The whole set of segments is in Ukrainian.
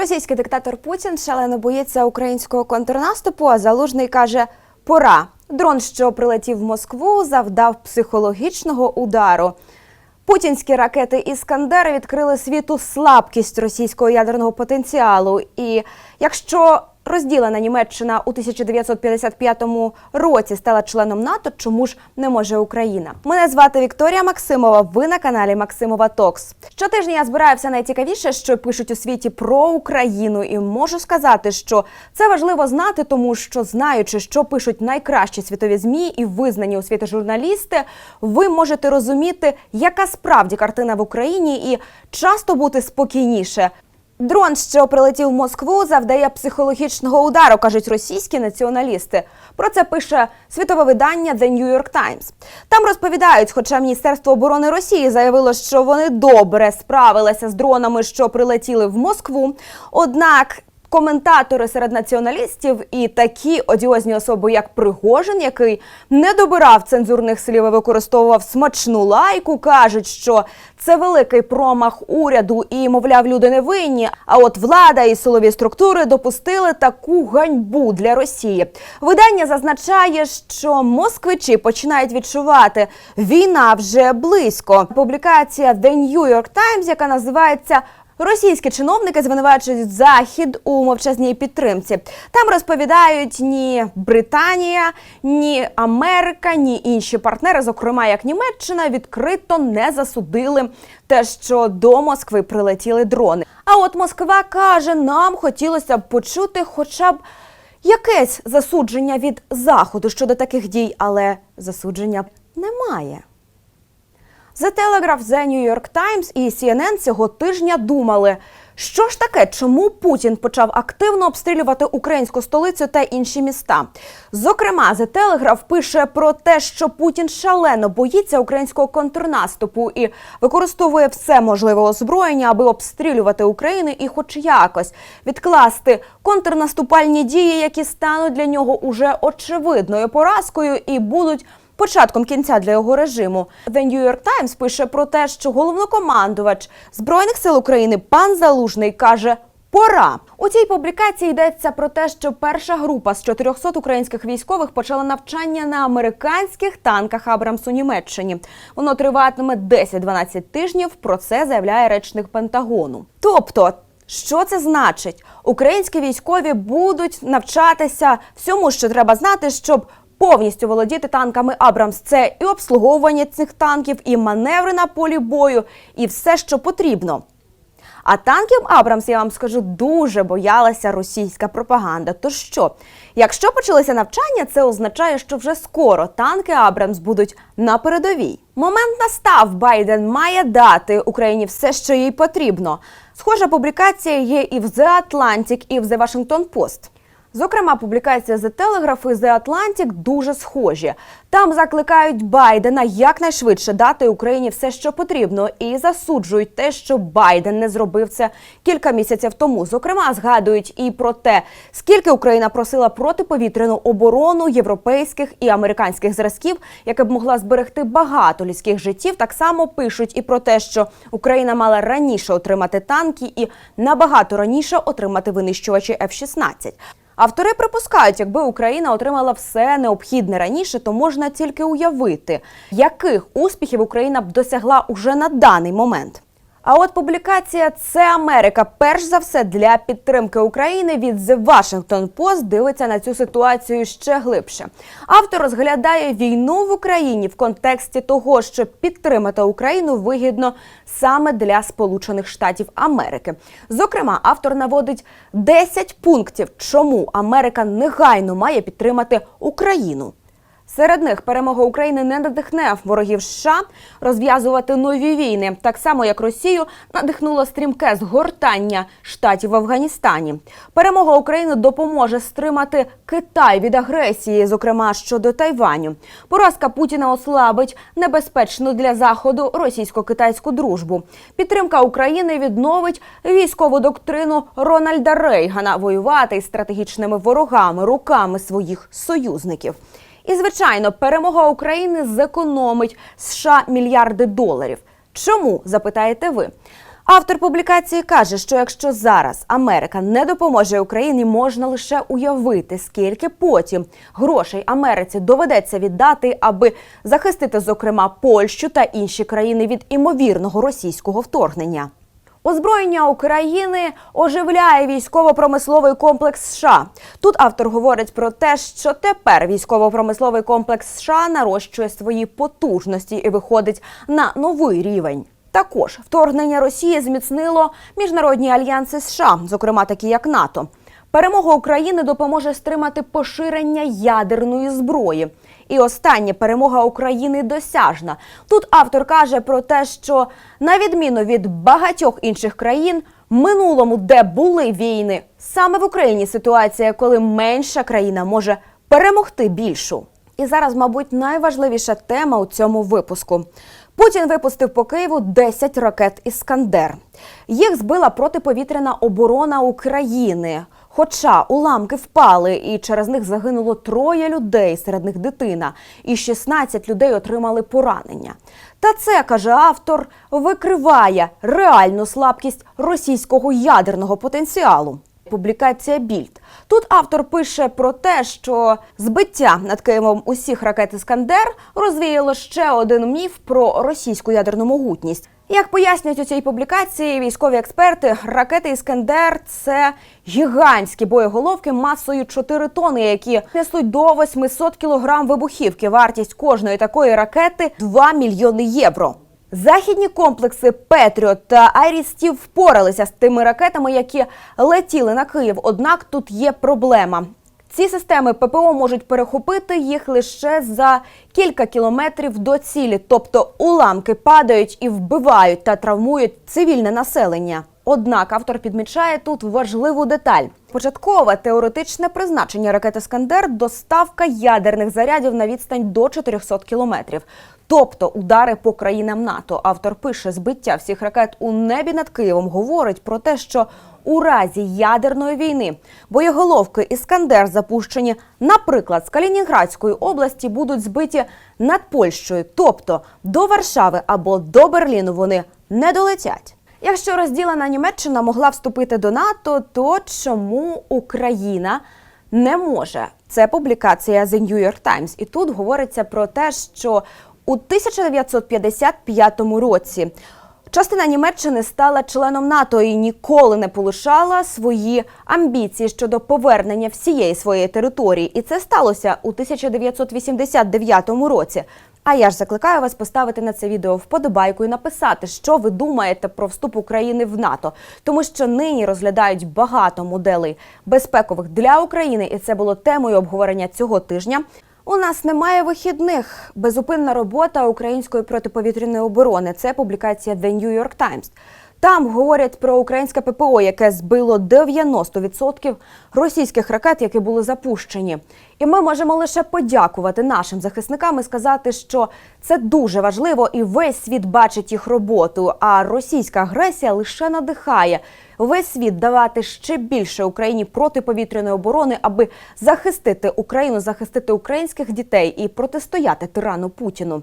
Російський диктатор Путін шалено боїться українського контрнаступу, а залужний каже: пора. Дрон, що прилетів в Москву, завдав психологічного удару. Путінські ракети Іскандер відкрили світу слабкість російського ядерного потенціалу. І якщо розділена Німеччина у 1955 році стала членом НАТО, чому ж не може Україна? Мене звати Вікторія Максимова. Ви на каналі Максимова Токс. Щотижня я збираю найцікавіше, що пишуть у світі про Україну, і можу сказати, що це важливо знати, тому що знаючи, що пишуть найкращі світові змі і визнані у світі журналісти, ви можете розуміти, яка справді картина в Україні, і часто бути спокійніше. Дрон, що прилетів в Москву, завдає психологічного удару, кажуть російські націоналісти. Про це пише світове видання The New York Times. Там розповідають, хоча Міністерство оборони Росії заявило, що вони добре справилися з дронами, що прилетіли в Москву. Однак коментатори серед націоналістів і такі одіозні особи, як Пригожин, який не добирав цензурних слів і використовував смачну лайку, кажуть, що це великий промах уряду і, мовляв, люди не винні. А от влада і силові структури допустили таку ганьбу для Росії. Видання зазначає, що москвичі починають відчувати, війна вже близько. Публікація The New York Times, яка називається Російські чиновники звинувачують захід у мовчазній підтримці. Там розповідають ні Британія, ні Америка, ні інші партнери, зокрема як Німеччина, відкрито не засудили те, що до Москви прилетіли дрони. А от Москва каже, нам хотілося б почути, хоча б. Якесь засудження від заходу щодо таких дій, але засудження немає. The Telegraph, The New York Times і CNN цього тижня думали, що ж таке, чому Путін почав активно обстрілювати українську столицю та інші міста. Зокрема, The Telegraph пише про те, що Путін шалено боїться українського контрнаступу і використовує все можливе озброєння, аби обстрілювати Україну і, хоч якось, відкласти контрнаступальні дії, які стануть для нього уже очевидною поразкою і будуть початком кінця для його режиму. The New York Times пише про те, що головнокомандувач збройних сил України пан Залужний каже. Пора у цій публікації йдеться про те, що перша група з 400 українських військових почала навчання на американських танках Абрамс у Німеччині. Воно триватиме 10-12 тижнів. Про це заявляє речник Пентагону. Тобто. Що це значить? Українські військові будуть навчатися всьому, що треба знати, щоб повністю володіти танками Абрамс. Це і обслуговування цих танків, і маневри на полі бою, і все, що потрібно. А танків Абрамс, я вам скажу, дуже боялася російська пропаганда. То що, якщо почалися навчання, це означає, що вже скоро танки Абрамс будуть на передовій. Момент настав. Байден має дати Україні все, що їй потрібно. Схожа публікація є і в The Atlantic, і в The Washington Post. Зокрема, публікація The Telegraph і The Atlantic дуже схожі. Там закликають Байдена якнайшвидше дати Україні все, що потрібно, і засуджують те, що Байден не зробив це кілька місяців тому. Зокрема, згадують і про те, скільки Україна просила протиповітряну оборону європейських і американських зразків, яка б могла зберегти багато людських життів. Так само пишуть і про те, що Україна мала раніше отримати танки і набагато раніше отримати винищувачі F-16. Автори припускають, якби Україна отримала все необхідне раніше, то можна тільки уявити, яких успіхів Україна б досягла уже на даний момент. А от публікація Це Америка, перш за все для підтримки України від The Washington Post дивиться на цю ситуацію ще глибше. Автор розглядає війну в Україні в контексті того, що підтримати Україну вигідно саме для Сполучених Штатів Америки. Зокрема, автор наводить 10 пунктів, чому Америка негайно має підтримати Україну. Серед них перемога України не надихне ворогів США розв'язувати нові війни, так само як Росію надихнуло стрімке згортання штатів в Афганістані. Перемога України допоможе стримати Китай від агресії, зокрема щодо Тайваню. Поразка Путіна ослабить небезпечну для заходу російсько-китайську дружбу. Підтримка України відновить військову доктрину Рональда Рейгана воювати із стратегічними ворогами руками своїх союзників. І звичайно, перемога України зекономить США мільярди доларів. Чому запитаєте ви? Автор публікації каже, що якщо зараз Америка не допоможе Україні, можна лише уявити, скільки потім грошей Америці доведеться віддати, аби захистити, зокрема, Польщу та інші країни від імовірного російського вторгнення. Озброєння України оживляє військово-промисловий комплекс США. Тут автор говорить про те, що тепер військово-промисловий комплекс США нарощує свої потужності і виходить на новий рівень. Також вторгнення Росії зміцнило міжнародні альянси США, зокрема такі як НАТО. Перемога України допоможе стримати поширення ядерної зброї. І остання перемога України досяжна. Тут автор каже про те, що на відміну від багатьох інших країн, минулому, де були війни, саме в Україні ситуація, коли менша країна може перемогти більшу. І зараз, мабуть, найважливіша тема у цьому випуску. Путін випустив по Києву 10 ракет Іскандер. Їх збила протиповітряна оборона України. Хоча уламки впали, і через них загинуло троє людей, серед них дитина, і 16 людей отримали поранення. Та це каже автор, викриває реальну слабкість російського ядерного потенціалу. Публікація Більд. Тут автор пише про те, що збиття над Києвом усіх ракет Іскандер розвіяло ще один міф про російську ядерну могутність. Як пояснюють у цій публікації військові експерти, ракети Іскандер це гігантські боєголовки масою 4 тони, які несуть до 800 кілограм вибухівки. Вартість кожної такої ракети 2 мільйони євро. Західні комплекси Петріот та Айрістів впоралися з тими ракетами, які летіли на Київ. Однак тут є проблема. Ці системи ППО можуть перехопити їх лише за кілька кілометрів до цілі, тобто уламки падають і вбивають та травмують цивільне населення. Однак автор підмічає тут важливу деталь: початкове теоретичне призначення ракети Скандер доставка ядерних зарядів на відстань до 400 кілометрів. Тобто удари по країнам НАТО. Автор пише, збиття всіх ракет у небі над Києвом говорить про те, що у разі ядерної війни боєголовки Іскандер запущені, наприклад, з Калінінградської області, будуть збиті над Польщею, тобто до Варшави або до Берліну вони не долетять. Якщо розділена Німеччина могла вступити до НАТО, то чому Україна не може? Це публікація The New York Times. І тут говориться про те, що у 1955 році частина Німеччини стала членом НАТО і ніколи не полишала свої амбіції щодо повернення всієї своєї території. І це сталося у 1989 році. А я ж закликаю вас поставити на це відео вподобайку і написати, що ви думаєте про вступ України в НАТО, тому що нині розглядають багато моделей безпекових для України, і це було темою обговорення цього тижня. У нас немає вихідних. Безупинна робота української протиповітряної оборони. Це публікація The New York Times. Там говорять про українське ППО, яке збило 90% російських ракет, які були запущені. І ми можемо лише подякувати нашим захисникам і сказати, що це дуже важливо, і весь світ бачить їх роботу. А російська агресія лише надихає весь світ давати ще більше Україні протиповітряної оборони, аби захистити Україну, захистити українських дітей і протистояти тирану Путіну.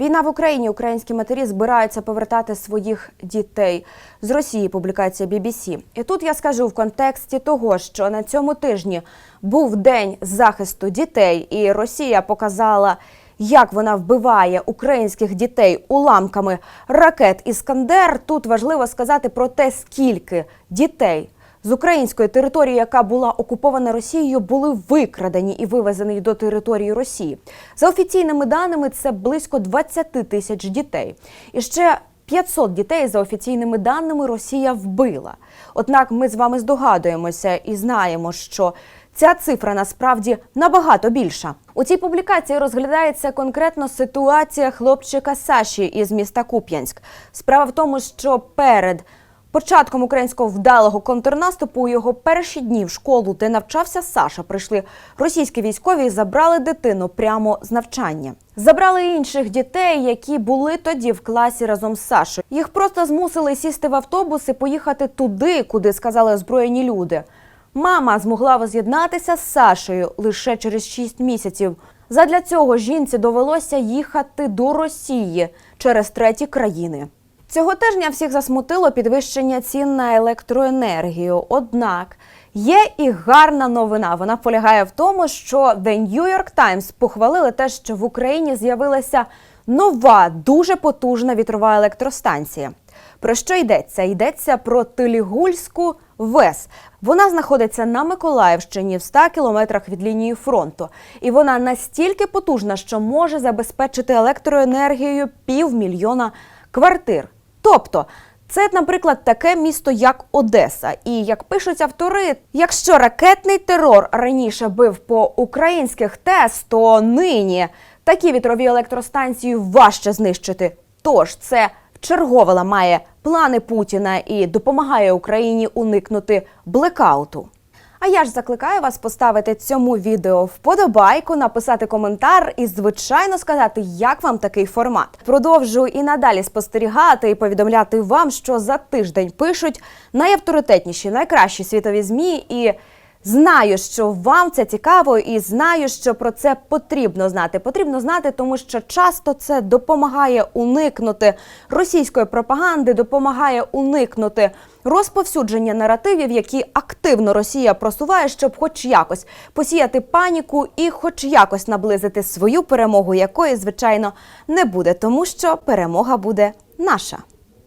Війна в Україні українські матері збираються повертати своїх дітей з Росії. Публікація BBC. І тут я скажу в контексті того, що на цьому тижні був день захисту дітей, і Росія показала, як вона вбиває українських дітей уламками ракет Іскандер. Тут важливо сказати про те, скільки дітей з української території, яка була окупована Росією, були викрадені і вивезені до території Росії. За офіційними даними, це близько 20 тисяч дітей. І ще 500 дітей за офіційними даними Росія вбила. Однак ми з вами здогадуємося і знаємо, що Ця цифра насправді набагато більша. У цій публікації розглядається конкретно ситуація хлопчика Саші із міста Куп'янськ. Справа в тому, що перед Початком українського вдалого контрнаступу у його перші дні в школу, де навчався Саша, прийшли російські військові і забрали дитину прямо з навчання. Забрали інших дітей, які були тоді в класі разом з Сашою. Їх просто змусили сісти в автобус і поїхати туди, куди сказали озброєні люди. Мама змогла воз'єднатися з Сашею лише через 6 місяців. Задля цього жінці довелося їхати до Росії через треті країни. Цього тижня всіх засмутило підвищення цін на електроенергію. Однак є і гарна новина. Вона полягає в тому, що The New York Times похвалили те, що в Україні з'явилася нова, дуже потужна вітрова електростанція. Про що йдеться? Йдеться про Тилігульську ВЕС. Вона знаходиться на Миколаївщині в 100 кілометрах від лінії фронту. І вона настільки потужна, що може забезпечити електроенергією півмільйона квартир. Тобто, це, наприклад, таке місто, як Одеса. І як пишуть автори, якщо ракетний терор раніше бив по українських ТЕС, то нині такі вітрові електростанції важче знищити. Тож це вчергове ламає плани Путіна і допомагає Україні уникнути блекауту. А я ж закликаю вас поставити цьому відео вподобайку, написати коментар і, звичайно, сказати, як вам такий формат. Продовжую і надалі спостерігати і повідомляти вам, що за тиждень пишуть найавторитетніші, найкращі світові змі і. Знаю, що вам це цікаво, і знаю, що про це потрібно знати. Потрібно знати, тому що часто це допомагає уникнути російської пропаганди, допомагає уникнути розповсюдження наративів, які активно Росія просуває, щоб, хоч якось, посіяти паніку і, хоч якось, наблизити свою перемогу, якої звичайно не буде, тому що перемога буде наша.